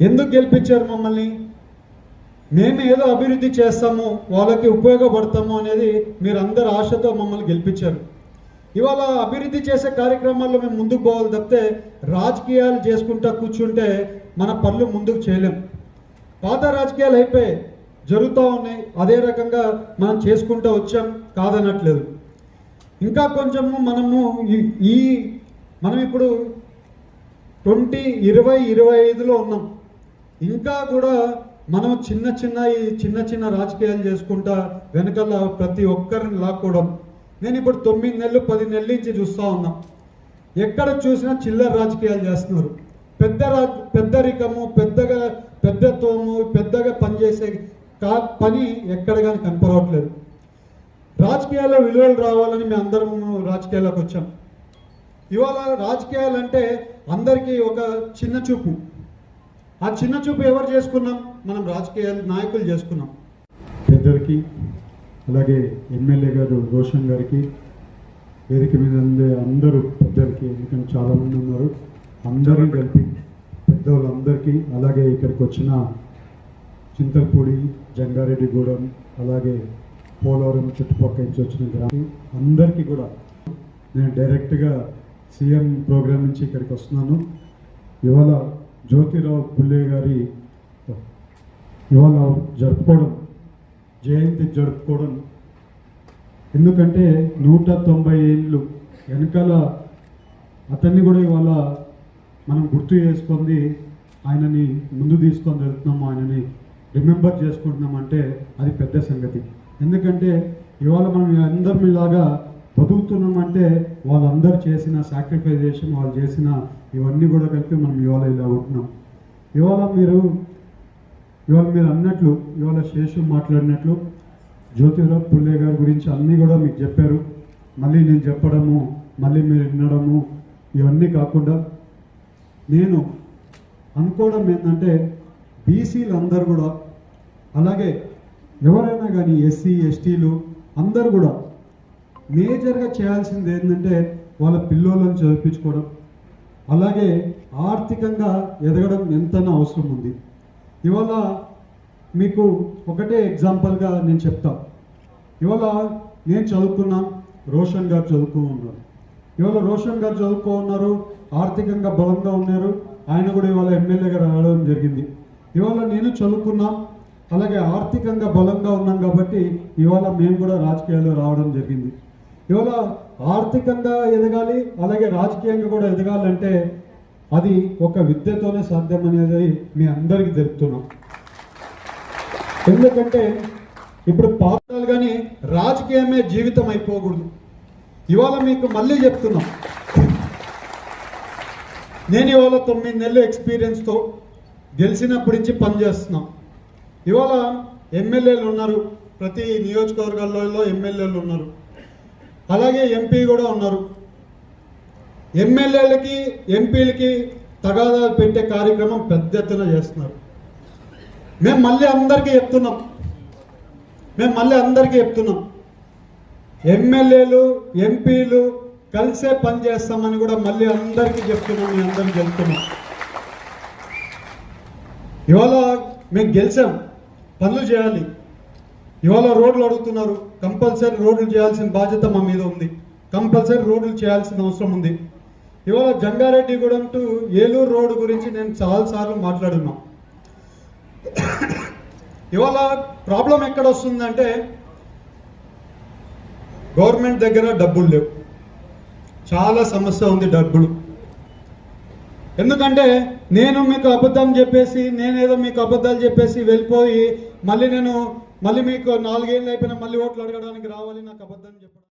ఎందుకు గెలిపించారు మమ్మల్ని? మేము ఏదో అభివృద్ధి చేస్తాము వాళ్ళకి ఉపయోగపడతాము అనేది మీరు అందరు ఆశతో మమ్మల్ని గెలిపించారు. ఇవాళ అభివృద్ధి చేసే కార్యక్రమాల్లో మేము ముందుకు పోవాలి తప్పితే రాజకీయాలు చేసుకుంటా కూర్చుంటే మన పనులు ముందుకు చేయలేం. పాత రాజకీయాలు అయిపోయి జరుగుతూ ఉన్నాయి. అదే రకంగా మనం చేసుకుంటూ వచ్చాం కాదనట్లేదు. ఇంకా కొంచెము మనము ఈ- ఈ మనం ఇప్పుడు ట్వంటీ ఇరవై ఇరవై ఐదులో ఉన్నాం. ఇంకా కూడా మనం చిన్న చిన్న ఈ చిన్న చిన్న రాజకీయాలు చేసుకుంటా వెనకాల ప్రతి ఒక్కరిని లాక్కోవడం. నేను ఇప్పుడు తొమ్మిది నెలలు పది నెలల నుంచి చూస్తూ ఉన్నా. ఎక్కడ చూసినా చిల్లర రాజకీయాలు చేస్తున్నారు. పెద్ద రా పెద్దరికము పెద్దగా పెద్దత్వము పెద్దగా పనిచేసే కా పని ఎక్కడ కానీ కనపడవట్లేదు రాజకీయాల్లో విలువలు రావాలని మేము అందరం రాజకీయాల్లోకి వచ్చాం. ఇవాళ రాజకీయాలు అంటే అందరికీ ఒక చిన్న చూపు. ఆ చిన్న చూపు ఎవరు చేసుకున్నాం? మనం రాజకీయ నాయకులు చేసుకున్నాం. పెద్దలకి అలాగే ఎమ్మెల్యే గారు రోషన్ గారికి వేదిక మీద అందరూ పెద్దలకి ఎందుకంటే చాలామంది ఉన్నారు అందరూ కలిపి పెద్దవాళ్ళందరికీ అలాగే ఇక్కడికి వచ్చిన చింతల్పూడి జంగారెడ్డిగూడెం అలాగే పోలవరం చుట్టుపక్కల నుంచి వచ్చిన గ్రామం అందరికీ కూడా నేను డైరెక్ట్గా సీఎం ప్రోగ్రామ్ నుంచి ఇక్కడికి వస్తున్నాను. ఇవాళ జ్యోతిరావు పుల్లే గారి ఇవాళ జరుపుకోవడం జయంతి జరుపుకోవడం. ఎందుకంటే నూట తొంభై ఏళ్ళు వెనకాల అతన్ని కూడా ఇవాళ మనం గుర్తు చేసుకుంది ఆయనని ముందు తీసుకొని వెళ్తున్నాము ఆయనని రిమెంబర్ చేసుకుంటున్నాం అంటే అది పెద్ద సంగతి. ఎందుకంటే ఇవాళ మనం అందరం ఇలాగా బతుకుతున్నామంటే వాళ్ళందరూ చేసిన సాక్రిఫైజేషన్ వాళ్ళు చేసిన ఇవన్నీ కూడా కలిపి మనం ఇవాళ ఇలా ఉంటున్నాం. ఇవాళ మీరు ఇవాళ మీరు అన్నట్లు ఇవాళ శేషు మాట్లాడినట్లు జ్యోతిరావు పుల్లే గారి గురించి అన్నీ కూడా మీకు చెప్పారు. మళ్ళీ నేను చెప్పడము మళ్ళీ మీరు వినడము ఇవన్నీ కాకుండా నేను అనుకోవడం ఏంటంటే బీసీలు అందరు కూడా అలాగే ఎవరైనా కానీ ఎస్సీ ఎస్టీలు అందరు కూడా మేజర్గా చేయాల్సింది ఏంటంటే వాళ్ళ పిల్లోళ్ళని చదివించుకోవడం. అలాగే ఆర్థికంగా ఎదగడం ఎంతైనా అవసరం ఉంది. ఇవాళ మీకు ఒకటే ఎగ్జాంపుల్గా నేను చెప్తా. ఇవాళ నేను చదువుకున్నా రోషన్ గారు చదువుకో ఉన్నారు ఇవాళ రోషన్ గారు చదువుకో ఉన్నారు ఆర్థికంగా బలంగా ఉన్నారు ఆయన కూడా ఇవాళ ఎమ్మెల్యేగా రావడం జరిగింది. ఇవాళ నేను చదువుకున్నా అలాగే ఆర్థికంగా బలంగా ఉన్నాం కాబట్టి ఇవాళ మేము కూడా రాజకీయాల్లో రావడం జరిగింది. ఇవాళ ఆర్థికంగా ఎదగాలి అలాగే రాజకీయంగా కూడా ఎదగాలంటే అది ఒక విద్యతోనే సాధ్యం అనేది మీ అందరికీ తెలుపుతున్నాం. ఎందుకంటే ఇప్పుడు పాత్రలు కానీ రాజకీయమే జీవితం అయిపోకూడదు. ఇవాళ మీకు మళ్ళీ చెప్తున్నాం. నేను ఇవాళ తొమ్మిది నెలలు ఎక్స్పీరియన్స్తో గెలిచినప్పటి నుంచి పనిచేస్తున్నాం ఇవాళ ఎమ్మెల్యేలు ఉన్నారు. ప్రతి నియోజకవర్గాల్లో ఎమ్మెల్యేలు ఉన్నారు. అలాగే ఎంపీ కూడా ఉన్నారు. ఎమ్మెల్యేలకి ఎంపీలకి తగాదాలు పెట్టే కార్యక్రమం పెద్ద ఎత్తున చేస్తున్నారు. మేము మళ్ళీ అందరికీ చెప్తున్నాం. మేము మళ్ళీ అందరికీ చెప్తున్నాం. ఎమ్మెల్యేలు ఎంపీలు కలిసే పని చేస్తామని కూడా మళ్ళీ అందరికీ చెప్తున్నాం మీ అందరికి చెప్తున్నాం. ఇవాళ మేము గెలిచాం. పనులు చేయాలి. ఇవాళ రోడ్లు అడుగుతున్నారు. కంపల్సరీ రోడ్లు చేయాల్సిన బాధ్యత మా మీద ఉంది. కంపల్సరీ రోడ్లు చేయాల్సిన అవసరం ఉంది. ఇవాళ జంగారెడ్డిగూడెం టు ఏలూరు రోడ్డు గురించి నేను చాలాసార్లు మాట్లాడున్నాం. ఇవాళ ప్రాబ్లం ఎక్కడ వస్తుందంటే గవర్నమెంట్ దగ్గర డబ్బులు లేవు. చాలా సమస్య ఉంది డబ్బులు. ఎందుకంటే నేను మీకు అబద్ధం చెప్పేసి నేనేదో మీకు అబద్ధాలు చెప్పేసి వెళ్ళిపోయి మళ్ళీ నేను మళ్ళీ మీకు నాలుగేళ్ళు అయిపోయినా మళ్ళీ ఓట్లు అడగడానికి రావాలి నాకు అబద్ధం చెప్పడం